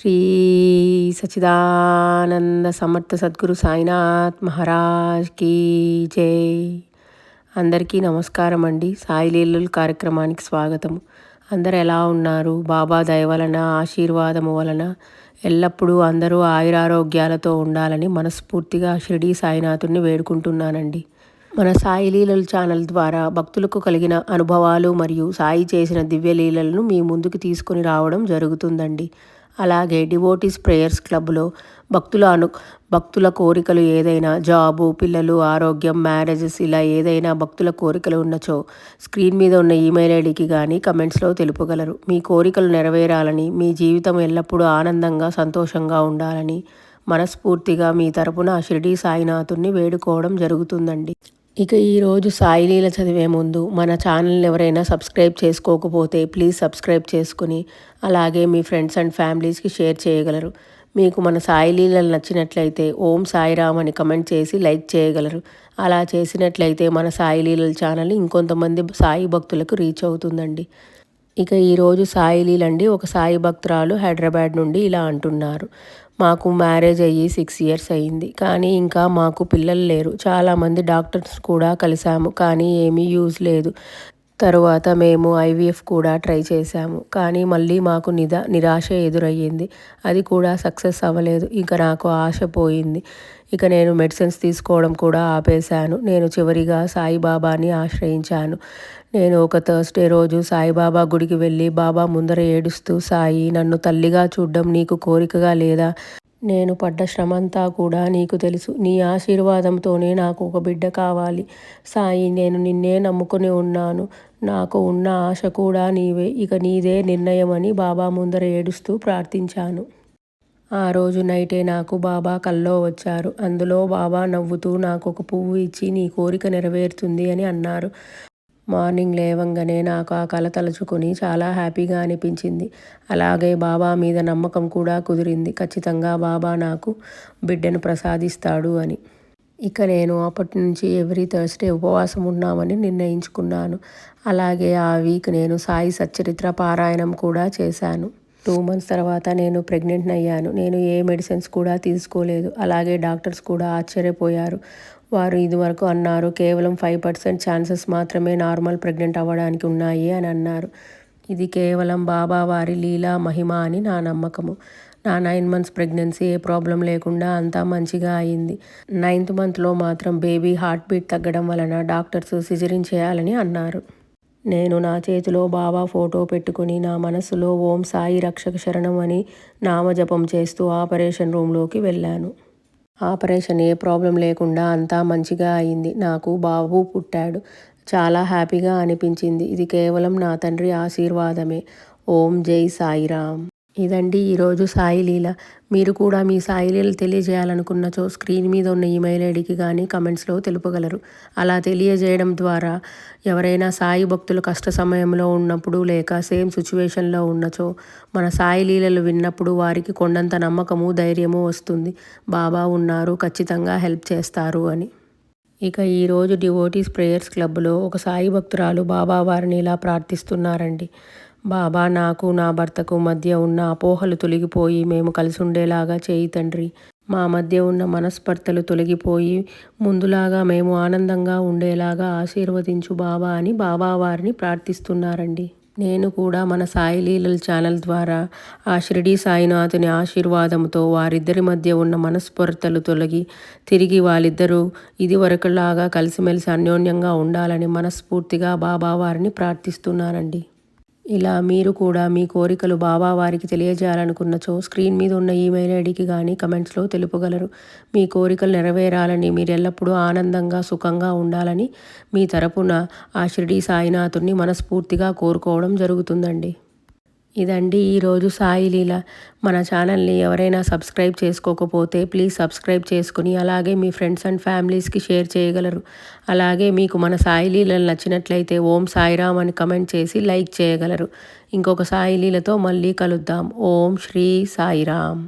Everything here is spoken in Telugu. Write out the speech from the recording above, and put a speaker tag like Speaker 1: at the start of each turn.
Speaker 1: శ్రీ సచిదానంద సమర్థ సద్గురు సాయినాథ్ మహారాజ్ కీ జై. అందరికీ నమస్కారం అండి. సాయి లీలలు కార్యక్రమానికి స్వాగతము అందరు ఎలా ఉన్నారు? బాబా దయ వలన ఆశీర్వాదము వలన ఎల్లప్పుడూ అందరూ ఆయురారోగ్యాలతో ఉండాలని మనస్ఫూర్తిగా షిరిడీ సాయినాథుని వేడుకుంటున్నానండి. మన సాయి లీలలు ఛానల్ ద్వారా భక్తులకు కలిగిన అనుభవాలు మరియు సాయి చేసిన దివ్య లీలలను మీ ముందుకు తీసుకొని రావడం జరుగుతుందండి. అలాగే డివోటీస్ ప్రేయర్స్ క్లబ్లో భక్తుల అను భక్తుల కోరికలు ఏదైనా జాబు పిల్లలు ఆరోగ్యం మ్యారేజెస్ ఇలా ఏదైనా భక్తుల కోరికలు ఉన్నచో స్క్రీన్ మీద ఉన్న ఈమెయిల్ ఐడికి కానీ కమెంట్స్లో తెలుపగలరు. మీ కోరికలు నెరవేరాలని మీ జీవితం ఎల్లప్పుడూ ఆనందంగా సంతోషంగా ఉండాలని మనస్ఫూర్తిగా మీ తరపున షిరిడీ సాయినాథుణ్ణి వేడుకోవడం జరుగుతుందండి. ఇక ఈరోజు సాయిలీల చదివే ముందు మన ఛానల్ ఎవరైనా సబ్స్క్రైబ్ చేసుకోకపోతే ప్లీజ్ సబ్స్క్రైబ్ చేసుకుని అలాగే మీ ఫ్రెండ్స్ అండ్ ఫ్యామిలీస్కి షేర్ చేయగలరు. మీకు మన సాయిలీలలు నచ్చినట్లయితే ఓం సాయిరామ్ అని కమెంట్ చేసి లైక్ చేయగలరు. అలా చేసినట్లయితే మన సాయిలీలల ఛానల్ ఇంకొంతమంది సాయి భక్తులకు రీచ్ అవుతుందండి. ఇక ఈరోజు సాయి లీలండి ఒక సాయి భక్తురాలు హైదరాబాద్ నుండి ఇలా అంటున్నారు. మాకు మ్యారేజ్ అయ్యి సిక్స్ ఇయర్స్ అయ్యింది కానీ ఇంకా మాకు పిల్లలు లేరు. చాలామంది డాక్టర్స్ కూడా కలిసాము కానీ ఏమీ యూజ్ లేదు. తరువాత మేము ఐవీఎఫ్ కూడా ట్రై చేశాము. కానీ మళ్ళీ మాకు నిదా నిరాశ ఎదురయ్యింది. అది కూడా సక్సెస్ అవ్వలేదు. ఇక నాకు ఆశ పోయింది. ఇక నేను మెడిసిన్స్ తీసుకోవడం కూడా ఆపేశాను. నేను చివరిగా సాయిబాబాని ఆశ్రయించాను. నేను ఒక థర్స్డే రోజు సాయిబాబా గుడికి వెళ్ళి బాబా ముందర ఏడుస్తూ సాయి నన్ను తల్లిగా చూడడం నీకు కోరికగా లేదా? నేను పడ్డ శ్రమంతా కూడా నీకు తెలుసు. నీ ఆశీర్వాదంతోనే నాకు ఒక బిడ్డ కావాలి. సాయి నేను నిన్నే నమ్ముకుని ఉన్నాను. నాకు ఉన్న ఆశ కూడా నీవే ఇక నీదే నిర్ణయం అని బాబా ముందర ఏడుస్తూ ప్రార్థించాను. ఆ రోజు నైటే నాకు బాబా కల్లో వచ్చారు. అందులో బాబా నవ్వుతూ నాకు ఒక పువ్వు ఇచ్చి నీ కోరిక నెరవేరుతుంది అని అన్నారు. మార్నింగ్ లేవంగానే నాకు ఆ కళ తలుచుకొని చాలా హ్యాపీగా అనిపించింది. అలాగే బాబా మీద నమ్మకం కూడా కుదిరింది. ఖచ్చితంగా బాబా నాకు బిడ్డను ప్రసాదిస్తాడు అని. ఇక నేను అప్పటి నుంచి ఎవ్రీ థర్స్డే ఉపవాసం ఉన్నామని నిర్ణయించుకున్నాను. అలాగే ఆ వీక్ నేను సాయి సచ్చరిత్ర పారాయణం కూడా చేశాను. టూ మంత్స్ తర్వాత నేను ప్రెగ్నెంట్ అయ్యాను. నేను ఏ మెడిసిన్స్ కూడా తీసుకోలేదు. అలాగే డాక్టర్స్ కూడా ఆశ్చర్యపోయారు. వారు ఇదివరకు అన్నారు కేవలం ఫైవ్ పర్సెంట్ ఛాన్సెస్ మాత్రమే నార్మల్ ప్రెగ్నెంట్ అవ్వడానికి ఉన్నాయి అని అన్నారు. ఇది కేవలం బాబా వారి లీలా మహిమ అని నా నమ్మకము. నా నైన్ మంత్స్ ప్రెగ్నెన్సీ ఏ ప్రాబ్లం లేకుండా అంతా మంచిగా అయింది. నైన్త్ మంత్లో మాత్రం బేబీ హార్ట్ బీట్ తగ్గడం వలన డాక్టర్స్ సిజరిన్ చేయాలని అన్నారు. నేను నా చేతిలో బాబా ఫోటో పెట్టుకుని నా మనసులో ఓం సాయి రక్షక శరణం అని నామజపం చేస్తూ ఆపరేషన్ రూమ్లోకి వెళ్ళాను. ఆపరేషన్ ఏ ప్రాబ్లం లేకుండా అంతా మంచిగా అయింది. నాకు బాబు పుట్టాడు. చాలా హ్యాపీగా అనిపించింది. ఇది కేవలం నా తండ్రి ఆశీర్వాదమే. ఓం జై సాయిరామ్. ఇదండి ఈరోజు సాయి లీల. మీరు కూడా మీ సాయిలీలు తెలియజేయాలనుకున్నచో స్క్రీన్ మీద ఉన్న ఈమెయిల్ ఐడికి కానీ కమెంట్స్లో తెలుపగలరు. అలా తెలియజేయడం ద్వారా ఎవరైనా సాయి భక్తులు కష్ట సమయంలో ఉన్నప్పుడు లేక సేమ్ సిచ్యువేషన్లో ఉన్నచో మన సాయి లీలలు విన్నప్పుడు వారికి కొండంత నమ్మకము ధైర్యము వస్తుంది. బాబా ఉన్నారు ఖచ్చితంగా హెల్ప్ చేస్తారు అని. ఇక ఈరోజు డివోటీస్ ప్రేయర్స్ క్లబ్లో ఒక సాయి భక్తురాలు బాబా వారిని ఇలా ప్రార్థిస్తున్నారండి. బాబా నాకు నా భర్తకు మధ్య ఉన్న అపోహలు తొలగిపోయి మేము కలిసి ఉండేలాగా చేయి తండ్రి. మా మధ్య ఉన్న మనస్పర్ధలు తొలగిపోయి ముందులాగా మేము ఆనందంగా ఉండేలాగా ఆశీర్వదించు బాబా అని బాబా వారిని ప్రార్థిస్తున్నారండి. నేను కూడా మన సాయి లీలల ఛానల్ ద్వారా ఆ షిరిడి సాయినాథుని ఆశీర్వాదంతో వారిద్దరి మధ్య ఉన్న మనస్పర్ధలు తొలగి తిరిగి వాళ్ళిద్దరూ ఇదివరకులాగా కలిసిమెలిసి అన్యోన్యంగా ఉండాలని మనస్ఫూర్తిగా బాబా వారిని ప్రార్థిస్తున్నానండి. ఇలా మీరు కూడా మీ కోరికలు బాబా వారికి తెలియజేయాలనుకున్నచో స్క్రీన్ మీద ఉన్న ఈమెయిల్ ఐడికి కానీ కమెంట్స్లో తెలుపగలరు. మీ కోరికలు నెరవేరాలని మీరు ఎల్లప్పుడూ ఆనందంగా సుఖంగా ఉండాలని మీ తరపున ఆ షిరిడి సాయినాథుని మనస్ఫూర్తిగా కోరుకోవడం జరుగుతుందండి. ఇదండి ఈరోజు సాయి లీల. మన ఛానల్ని ఎవరైనా సబ్స్క్రైబ్ చేసుకోకపోతే ప్లీజ్ సబ్స్క్రైబ్ చేసుకుని అలాగే మీ ఫ్రెండ్స్ అండ్ ఫ్యామిలీస్కి షేర్ చేయగలరు. అలాగే మీకు మన సాయి లీలలు నచ్చినట్లయితే ఓం సాయిరామ్ అని కమెంట్ చేసి లైక్ చేయగలరు. ఇంకొక సాయి లీలతో మళ్ళీ కలుద్దాం. ఓం శ్రీ సాయిరామ్.